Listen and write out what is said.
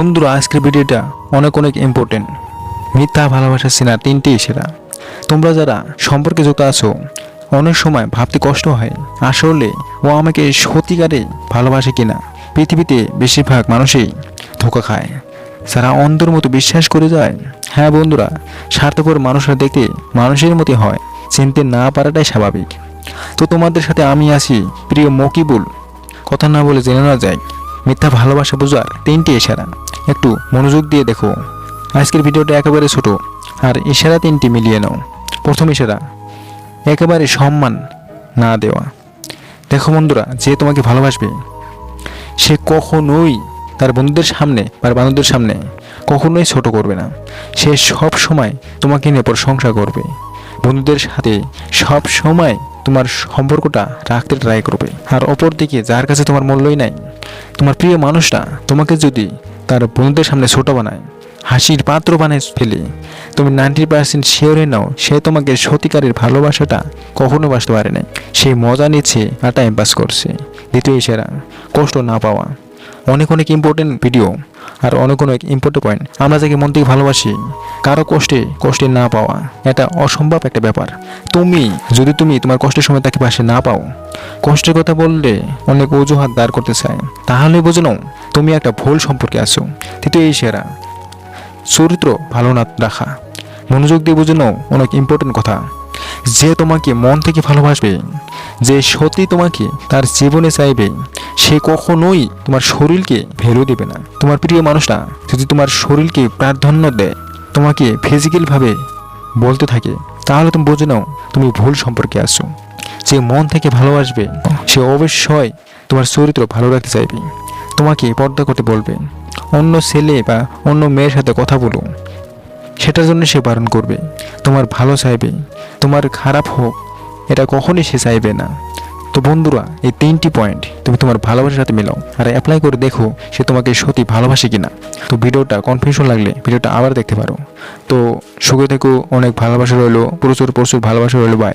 বন্ধুরা, আজকের ভিডিওটা অনেক অনেক ইম্পর্টেন্ট মিথ্যা ভালোবাসা সিনা তিনটি সেরা। তোমরা যারা সম্পর্কে যুক্ত আছো, অনেক সময় ভাবতে কষ্ট হয়, আসলে ও আমাকে সত্যিকারে ভালোবাসে কিনা। পৃথিবীতে বেশিরভাগ মানুষই ধোকা খায়। যারা অন্ধের মতো বিশ্বাস করে যায় হ্যাঁ বন্ধুরা, স্বার্থপর মানুষরা দেখতে মানুষের মতো হয়, চিনতে না পারাটাই স্বাভাবিক। তো তোমাদের সাথে আমি আছি প্রিয় মকিবুল। কথা না বলে জেনে না যায় মিথ্যা ভালোবাসা বোঝার তিনটি ইশারা একটু মনোযোগ দিয়ে দেখো। আজকের ভিডিওটা একেবারে ছোট, আর ইশারা তিনটি মিলিয়ে নাও। প্রথম ইশারা, একেবারে সম্মান না দেওয়া। দেখো বন্ধুরা, যে তোমাকে ভালোবাসবে, সে কখনোই তার বন্ধুদের সামনে বা বান্ধবদের সামনে কখনোই ছোট করবে না। সে সব সময় তোমাকে নিয়ে প্রশংসা করবে। বন্ধুদের সাথে সব সময় তোমার সম্পর্কটা রাখতে ট্রাই করবে। আর অপর দিকে যার কাছে তোমার মূল্যই নাই, তোমার প্রিয় মানুষটা তোমাকে যদি তার বন্ধুদের সামনে ছোট বানায়, হাসির পাত্র বানায় ফেলে। তুমি নাইনটি পার্সেন্ট শিওরে নাও, সে তোমাকে সত্যিকারের ভালোবাসাটা কখনো বাসতে পারে না সে মজা নিচ্ছে আর টাইম পাস করছে। দ্বিতীয় সেরা কষ্ট না পাওয়া। অনেক অনেক ইম্পর্টেন্ট ভিডিও আর অনেক ইম্পর্টেন্ট পয়েন্ট আমরা যাকে মন থেকে ভালোবাসি, কারও কষ্টে কষ্টে না পাওয়া, এটা অসম্ভব একটা ব্যাপার। তুমি, যদি তুমি তোমার কষ্টের সময় তাকে পাশে না পাও, কষ্টের কথা বললে অনেক অজুহাত দাঁড় করতে চায়। তাহলে বুঝে নাও, তুমি একটা ভুল সম্পর্কে আছো। তৃতীয় এই সেরা, চরিত্র ভালো না রাখা। মনোযোগ দিয়ে বুঝে নাও, অনেক ইম্পর্টেন্ট কথা। যে তোমাকে মন থেকে ভালোবাসবে, যে সত্যি তোমাকে তার জীবনে চাইবে সে কখনোই তোমার শরীরকে ভ্যালু দেবে না। তোমার প্রিয় মানুষটা যদি তোমার শরীরকে প্রাধান্য দেয়, তোমাকে ফিজিক্যালভাবে বলতে থাকে, তাহলে তুমি বুঝে নাও তুমি ভুল সম্পর্কে আসো যে মন থেকে ভালোবাসবে, সে অবশ্যই তোমার চরিত্র ভালো রাখতে চাইবে। তোমাকে পর্দা করতে বলবে, অন্য ছেলে বা অন্য মেয়ের সাথে কথা বলো। সেটার জন্য সে বারণ করবে। তোমার ভালো চাইবে, তোমার খারাপ হোক, এটা কখনই সে চাইবে না। তো বন্ধুরা, এই তিনটি পয়েন্ট তুমি তোমার ভালোবাসার সাথে মেলাও। আর অ্যাপ্লাই করে দেখো সে তোমাকে সত্যি ভালোবাসে কিনা। তো ভিডিওটা কনফিউশন লাগলে ভিডিওটা আবার দেখতে পারো। তো সুখে থেকো, অনেক ভালোবাসা রইল, প্রচুর প্রচুর ভালোবাসা রইল বাই